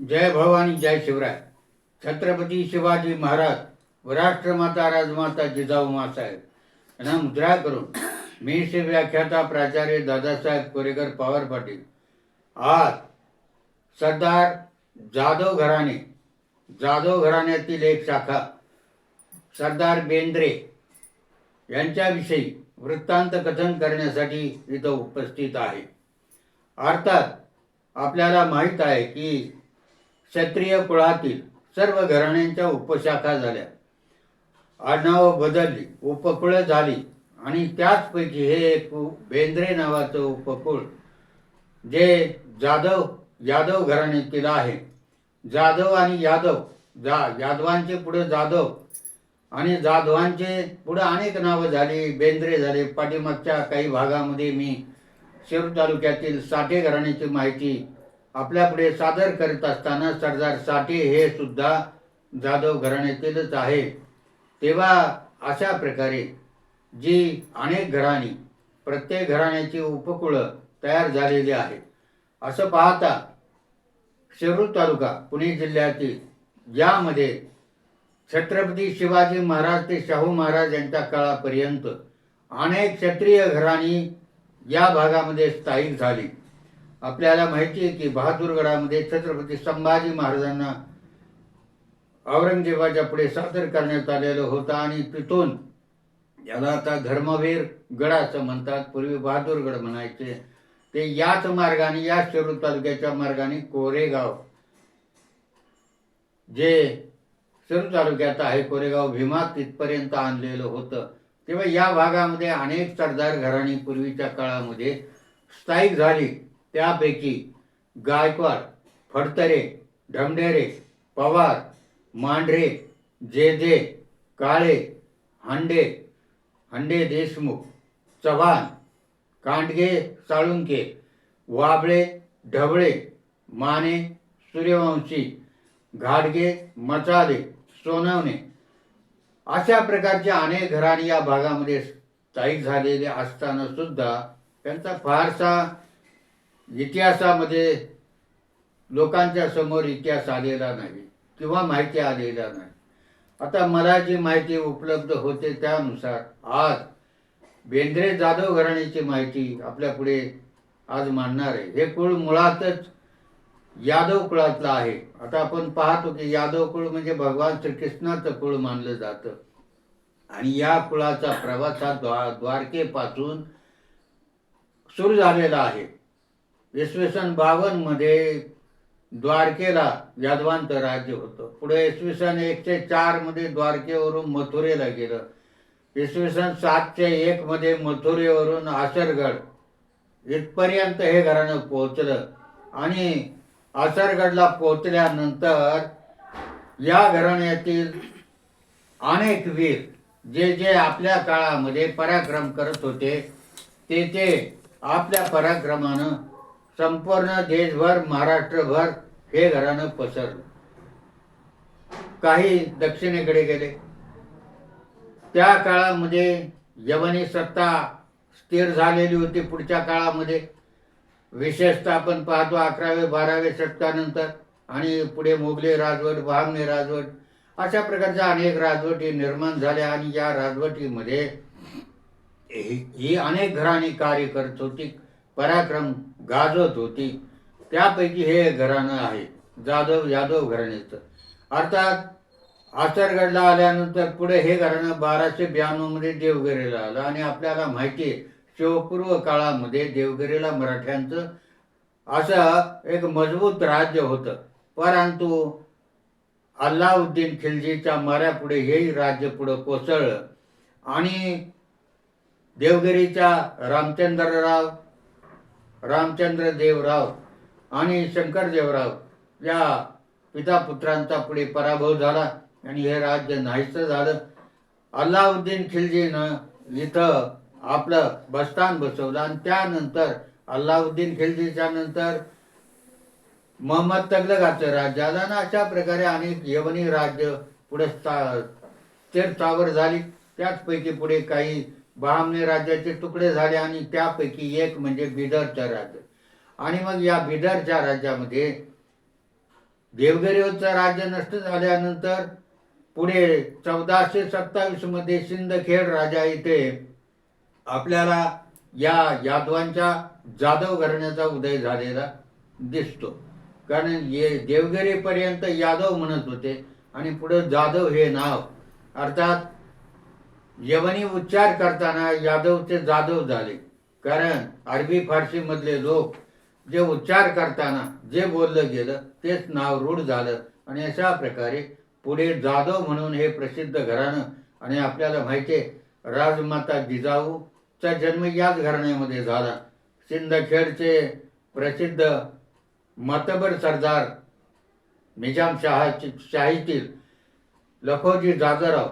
जय भवानी जय शिवराय. छत्रपती शिवाजी महाराज व राष्ट्रमाता राजमाता जिजाऊ मासाहेब. यांना मुद्रा करून मी श्री व्याख्याता प्राचार्य दादासाहेब कोरेकर पवार पाटील. आज सरदार जाधव घराणे जाधव घराण्यातील एक शाखा सरदार बेंद्रे यांच्याविषयी वृत्तांत कथन करण्यासाठी इथं उपस्थित आहे. अर्थात आपल्याला माहीत आहे की क्षत्रिय कुळातील सर्व घराण्यांच्या उपशाखा झाल्या. आडनावं बदलली उपकुळं झाली आणि त्याचपैकी हे एक बेंद्रे नावाचं उपकुळ जे जाधव यादव घराण्यातील आहे. जाधव आणि यादव जा यादवांचे पुढे जाधव आणि जाधवांचे पुढे अनेक नावं झाली बेंद्रे झाले. पाठीमागच्या काही भागामध्ये मी शिरूर तालुक्यातील साठे घराण्याची माहिती आपल्यापुढे सादर करत असताना सरदार साठे हे सुद्धा जाधव घराण्यातीलच आहे तेव्हा अशा प्रकारे जी अनेक घराणी प्रत्येक घराण्याची उपकुळं तयार झालेली आहेत. असं पाहता शिरूर तालुका पुणे जिल्ह्यातील यामध्ये छत्रपती शिवाजी महाराज ते शाहू महाराज यांच्या काळापर्यंत अनेक क्षत्रिय घराणी या भागामध्ये स्थायिक झाली. आपल्याला माहिती आहे की बहादूरगडामध्ये छत्रपती संभाजी महाराजांना औरंगजेबाच्या पुढे सादर करण्यात आलेलं होतं आणि तिथून याला आता धर्मवीर गड असं म्हणतात. पूर्वी बहादूरगड म्हणायचे. ते याच मार्गाने या शिरूर तालुक्याच्या मार्गाने कोरेगाव. जे शिरूर तालुक्यात आहे कोरेगाव भीमा तिथपर्यंत आणलेलं होतं. तेव्हा या भागामध्ये अनेक सरदार घराणी पूर्वीच्या काळामध्ये स्थायिक झाली. त्यापैकी गायकवाड फडतरे ढमढेरे पवार मांढरे जेजे काळे हांडे हंडे देशमुख चव्हाण कांडगे साळुंके वाबळे ढवळे माने सूर्यवंशी घाडगे मचाले सोनवणे अशा प्रकारच्या अनेक घराणी या भागामध्ये स्थायिक झालेले असताना सुद्धा त्यांचा फारसा इतिहासामध्ये लोकांच्या समोर इतिहास आलेला नाही किंवा माहिती आलेला नाही. आता मला जी माहिती उपलब्ध होते त्यानुसार आज बेंद्रे जाधव घराण्याची माहिती आपल्यापुढे आज मांडणार आहे. हे कुळ मुळातच यादव कुळातलं आहे. आता आपण पाहतो की यादव कुळ म्हणजे भगवान श्रीकृष्णाचं कुळ मानलं जातं. आणि या कुळाचा प्रवास हा द्वा द्वारकेपासून सुरू झालेला आहे. इसवी सन बावन्नमध्ये द्वारकेला यादवांचं राज्य होतं. पुढे इसवी सन एकशे चारमध्ये द्वारकेवरून मथुरेला गेलं. इसवी सन सातशे एक मध्ये मथुरेवरून आसरगड इथपर्यंत हे घराणं पोहोचलं. आणि आसरगडला पोहोचल्यानंतर या घराण्यातील अनेक वीर जे जे आपल्या काळामध्ये पराक्रम करत होते ते ते आपल्या पराक्रमानं संपूर्ण देशभर महाराष्ट्रभर हे घराणं पसरलं. काही दक्षिणेकडे गेले. त्या काळामध्ये यवनी सत्ता स्थिर झालेली होती पुढच्या काळामध्ये. विशेषतः आपण पाहतो अकरावे बारावे शतकानंतर आणि पुढे मोगले राजवट बहामणे राजवट अशा प्रकारच्या अनेक राजवटी निर्माण झाल्या आणि या राजवटीमध्ये ही ही अनेक घराणी कार्य करत होती. पराक्रम गाजवत होती. त्यापैकी हे घराणं आहे. जाधव यादव घराण्याचं अर्थात आसरगडला आल्यानंतर पुढे हे घराणं बाराशे ब्याण्णवमध्ये देवगिरीला आलं. आणि आपल्याला माहिती आहे शिवपूर्व काळामध्ये देवगिरीला मराठ्यांचं असं एक मजबूत राज्य होतं. परंतु अल्लाउद्दीन खिलजीच्या माऱ्यापुढे हेही राज्य पुढं कोसळलं. आणि देवगिरीच्या रामचंद्रराव रामचंद्र देवराव आणि शंकरदेवराव या पिता पुत्रांचा पुढे पराभव झाला आणि हे राज्य नाहीसं झालं. अल्लाउद्दीन खिलजीनं इथं आपलं बस्तान बसवलं आणि त्यानंतर अल्लाउद्दीन खिलजीच्या नंतर मोहम्मद तगलगाचं राज्य आलं आणि अशा प्रकारे अनेक यवनी राज्य पुढे स्था- स्थिर स्थावर झाली. त्याचपैकी पुढे काही बहामने राज्याचे तुकडे झाले आणि त्यापैकी एक म्हणजे बिदरचं राज्य. आणि मग या बिदरच्या राज्यामध्ये देवगिरीवरचं राज्य नष्ट झाल्यानंतर पुढे चौदाशे सत्तावीसमध्ये सिंदखेड राजा इथे आपल्याला या यादवांच्या जाधव घराण्याचा उदय झालेला दिसतो. कारण ये देवगिरीपर्यंत यादव म्हणत होते आणि पुढे जाधव हे नाव. अर्थात यवनी उच्चार करताना यादवचे जाधव झाले. कारण अरबी फारसी मधले लोक जे उच्चार करताना जे बोललं गेलं तेच नाव रूढ झालं. आणि अशा प्रकारे पुढे जाधव म्हणून हे प्रसिद्ध घराणं आणि आपल्याला माहिती आहे राजमाता जिजाऊचा जन्म याच घराण्यामध्ये झाला. सिंदखेडचे प्रसिद्ध मतबर सरदार निजाम शहा शाहीतील लखोजी जाजराव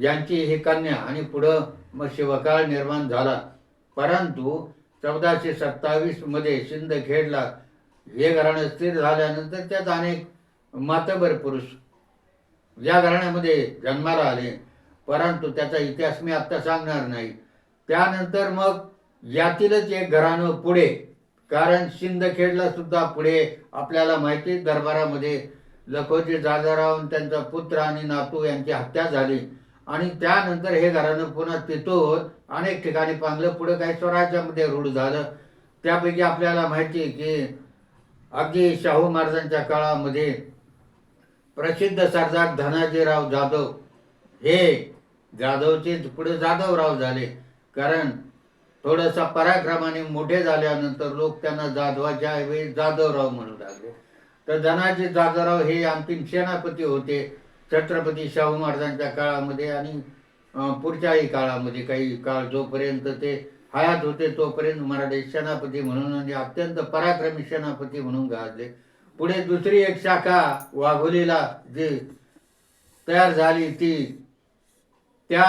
यांची ही कन्या आणि पुढं मग शिवकाळ निर्माण झाला. परंतु चौदाशे सत्तावीसमध्ये शिंदखेडला सिंदखेडला हे घराणं स्थिर झाल्यानंतर त्यात अनेक मातबर पुरुष या घराण्यामध्ये जन्माला आले. परंतु त्याचा इतिहास मी आत्ता सांगणार नाही. त्यानंतर मग यातीलच एक घराणं पुढे. कारण सिंदखेडला सुद्धा पुढे आपल्याला माहिती दरबारामध्ये लखोजी जाधवराव त्यांचा पुत्र आणि नातू यांची हत्या झाली. आणि त्यानंतर हे घराणं पुन्हा तिथून अनेक ठिकाणी पांगलं. पुढे काही स्वराज्यामध्ये रूढ झालं. त्यापैकी आपल्याला माहिती आहे की अगदी शाहू महाराजांच्या काळामध्ये प्रसिद्ध सरदार धनाजीराव जाधव हे जाधवचे पुढे जाधवराव झाले. कारण थोडंसं पराक्रमाने मोठे झाल्यानंतर लोक त्यांना जाधवाच्या ऐवजी जाधवराव म्हणू लागले. तर धनाजी जाधवराव हे अंतिम सेनापती होते. छत्रपती शाहू महाराजांच्या काळामध्ये आणि पुढच्याही काळामध्ये काही काळ जोपर्यंत ते हयात होते तोपर्यंत मराठी सेनापती म्हणून आणि अत्यंत पराक्रमी सेनापती म्हणून गाजले. पुढे दुसरी एक शाखा वाघोलीला जी तयार झाली ती त्या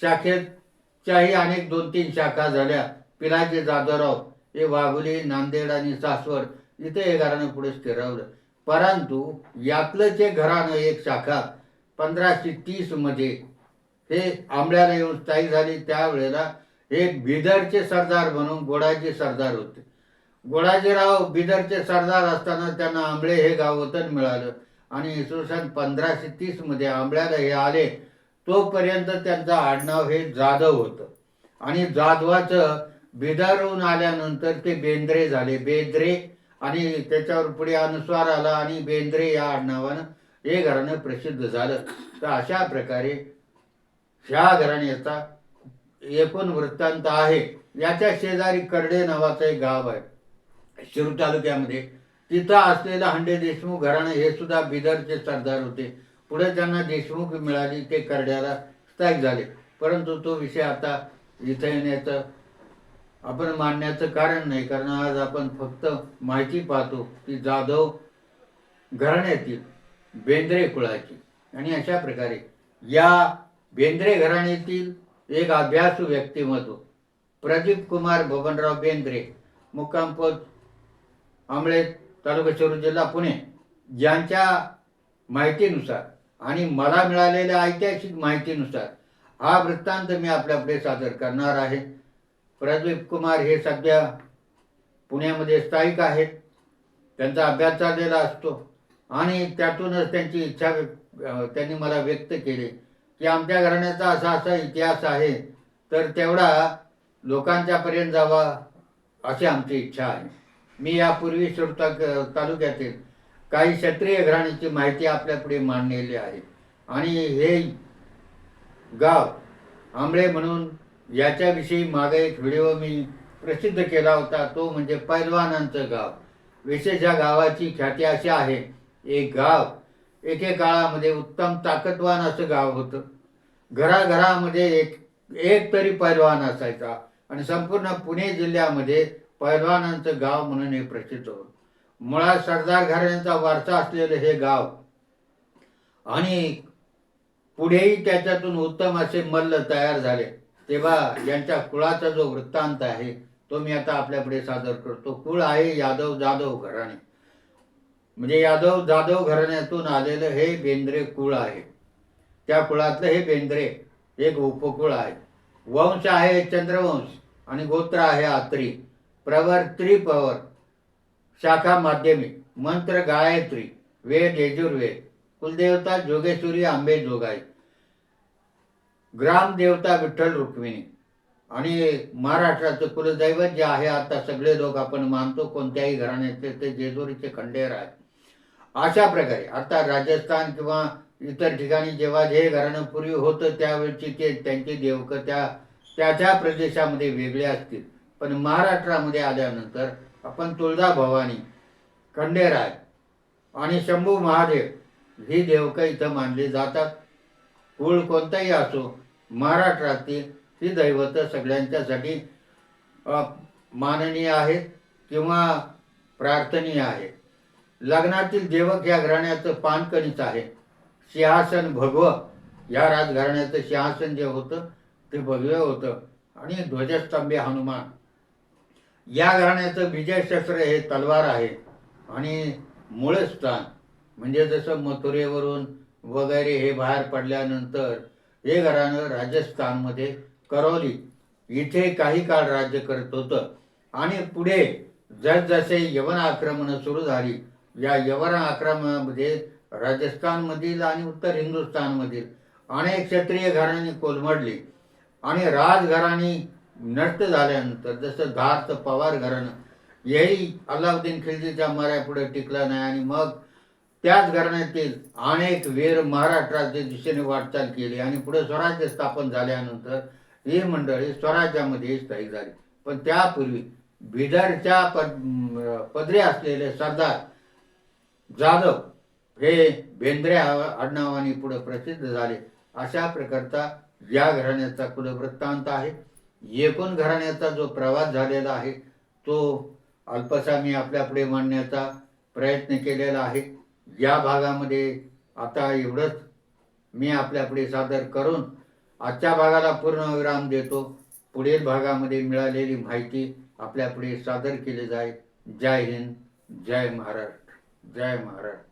शाखेच्याही अनेक दोन तीन शाखा झाल्या. पिलाजी जाधवराव हे वाघोली नांदेड आणि सासवड इथे हे घराणं पुढे स्थिरावलं. परंतु यातलं जे घराणं एक शाखा पंधराशे तीसमध्ये हे आंबळ्याला येऊन स्थायिक झाली त्यावेळेला एक बिदरचे सरदार म्हणून गोडाजी सरदार होते. गोडाजीराव बिदरचे सरदार असताना त्यांना आंबळे हे गाव वतन मिळालं आणि इसवी सन पंधराशे तीसमध्ये आंबळ्याला हे आले तोपर्यंत त्यांचं आडनाव हे जाधव होतं. आणि जाधवाचं बिदरहून आल्यानंतर ते बेंद्रे झाले. बेंद्रे आणि त्याच्यावर पुढे अनुस्वार आला आणि बेंद्रे या आडनावानं हे घराणं प्रसिद्ध झालं. तर अशा प्रकारे ह्या घराण्याचा एकूण वृत्तांत आहे. याच्या शेजारी करडे नावाचं एक गाव आहे. शिरू तालुक्यामध्ये. तिथं असलेलं हंडे देशमुख घराणं हे सुद्धा बिदरचे सरदार होते. पुढे त्यांना देशमुख मिळाली ते करड्याला स्थायिक झाले. परंतु तो विषय आता इथं येण्याचं आपण मानण्याचं कारण नाही कारण आज आपण फक्त माहिती पाहतो की जाधव घराण्यातील बेंद्रे कुळाची. आणि अशा प्रकारे या बेंद्रे घराण्यातील एक अभ्यासू व्यक्तिमत्व प्रदीप कुमार बबनराव बेंद्रे मुक्कामपोत आमळे आंबळे तालुका शिरूर जिल्हा पुणे यांच्या माहितीनुसार आणि मला मिळालेल्या ऐतिहासिक माहितीनुसार हा वृत्तांत मी आपल्यापुढे सादर करणार आहे. प्रदीप कुमार हे सध्या पुण्यामध्ये स्थायिक आहेत. त्यांचा अभ्यास चाललेला असतो. आणि त्यातूनच त्यांची इच्छा त्यांनी मला व्यक्त केली की आमच्या घराण्याचा असा असा इतिहास आहे तर तेवढा लोकांच्यापर्यंत जावा अशी आमची इच्छा आहे. मी यापूर्वी शिरूर तालुक्यातील काही क्षत्रिय घराण्याची माहिती आपल्यापुढे मांडलेली आहे. आणि हे गाव आंबळे म्हणून याच्याविषयी मागे एक व्हिडिओ मी प्रसिद्ध केला होता तो म्हणजे पैलवानांचं गाव. विशेष या गावाची ख्याती अशी आहे एक गाव एके काळामध्ये उत्तम ताकदवान असं गाव होतं. घराघरामध्ये एक एक तरी पैलवान असायचा आणि संपूर्ण पुणे जिल्ह्यामध्ये पैलवानांचं गाव म्हणून हे प्रसिद्ध होतं. मुळात सरदार घराण्यांचा वारसा असलेलं हे गाव आणि पुढेही त्याच्यातून उत्तम असे मल्ल तयार झाले. तेव्हा यांच्या कुळाचा जो वृत्तांत आहे तो मी आता आपल्यापुढे सादर करतो. कुळ आहे यादव जाधव घराणे. म्हणजे यादव जाधव घराण्यातून आलेलं हे बेंद्रे कुळ आहे. त्या कुळातलं हे बेंद्रे एक उपकुळ आहे. वंश आहे चंद्रवंश आणि गोत्र आहे आत्री. प्रवर त्रिपवर शाखा माध्यमिक. मंत्र गायत्री. वेद यजुर्वेद. कुलदेवता जोगेश्वरी आंबे जोगाई ग्रामदेवता विठ्ठल रुक्मिणी. आणि महाराष्ट्राचं कुलदैवत जे आहे आता सगळे लोक आपण मानतो कोणत्याही घराण्याचे ते जेजुरीचे खंडेर आहे अशा प्रकारे आता राजस्थान किंवा इतर ठिकाणी जेव्हा जे घराणं पूर्वी होतं त्यावेळची ते त्यांची देवकं त्या त्या त्या प्रदेशामध्ये वेगळे असतील. पण महाराष्ट्रामध्ये आल्यानंतर आपण तुळजा भवानी खंडेराय आणि शंभू महादेव ही देवकं इथं मानली जातात. कुळ कोणताही असो महाराष्ट्रातील ही दैवत सगळ्यांच्यासाठी माननीय आहेत किंवा प्रार्थनीय आहेत. लग्नातील देवक या घराण्याचं पानकणीच आहे सिंहासन भगव या राजघराण्याचं सिंहासन जे होतं ते भगवे होतं आणि ध्वजस्तंभे हनुमान. या घराण्याचं विजयशस्त्र हे तलवार आहे आणि मूळ स्थान. म्हणजे जसं मथुरेवरून वगैरे हे बाहेर पडल्यानंतर हे घराणं राजस्थानमध्ये करौली इथे काही काळ राज्य करत होतं. आणि पुढे जसजसे यवन आक्रमणं सुरू झाली या यवन आक्रमणामध्ये राजस्थानमधील आणि उत्तर हिंदुस्थानमधील अनेक क्षत्रिय घराणी कोलमडली. आणि राजघराणी नष्ट झाल्यानंतर जसं धारचं पवार घराणं हेही अल्लाउद्दीन खिलजीच्या माऱ्यापुढे टिकला नाही आणि मग त्याच घराण्यातील अनेक वीर महाराष्ट्राच्या दिशेने वाटचाल केली आणि पुढे स्वराज्य स्थापन झाल्यानंतर ही मंडळी स्वराज्यामध्ये स्थायिक झाली. पण त्यापूर्वी बिदरच्या पद पदरी असलेले सरदार जाधव हे बेंद्रे आव- आडनावाने पुढे प्रसिद्ध झाले. अशा प्रकारचा या घराण्याचा कुलवृत्तांत आहे? एकूण घराण्याचा जो प्रवास झालेला आहे तो अल्पसा मी आपल्यापुढे मांडण्याचा प्रयत्न केलेला आहे. या भागामध्ये आता एवढंच मी आपल्यापुढे सादर करून आजच्या भागाला पूर्ण विराम देतो. पुढील भागामध्ये मिळालेली माहिती आपल्यापुढे सादर केली जाईल. जय हिंद. जय महाराष्ट्र. जय महाराष्ट्र.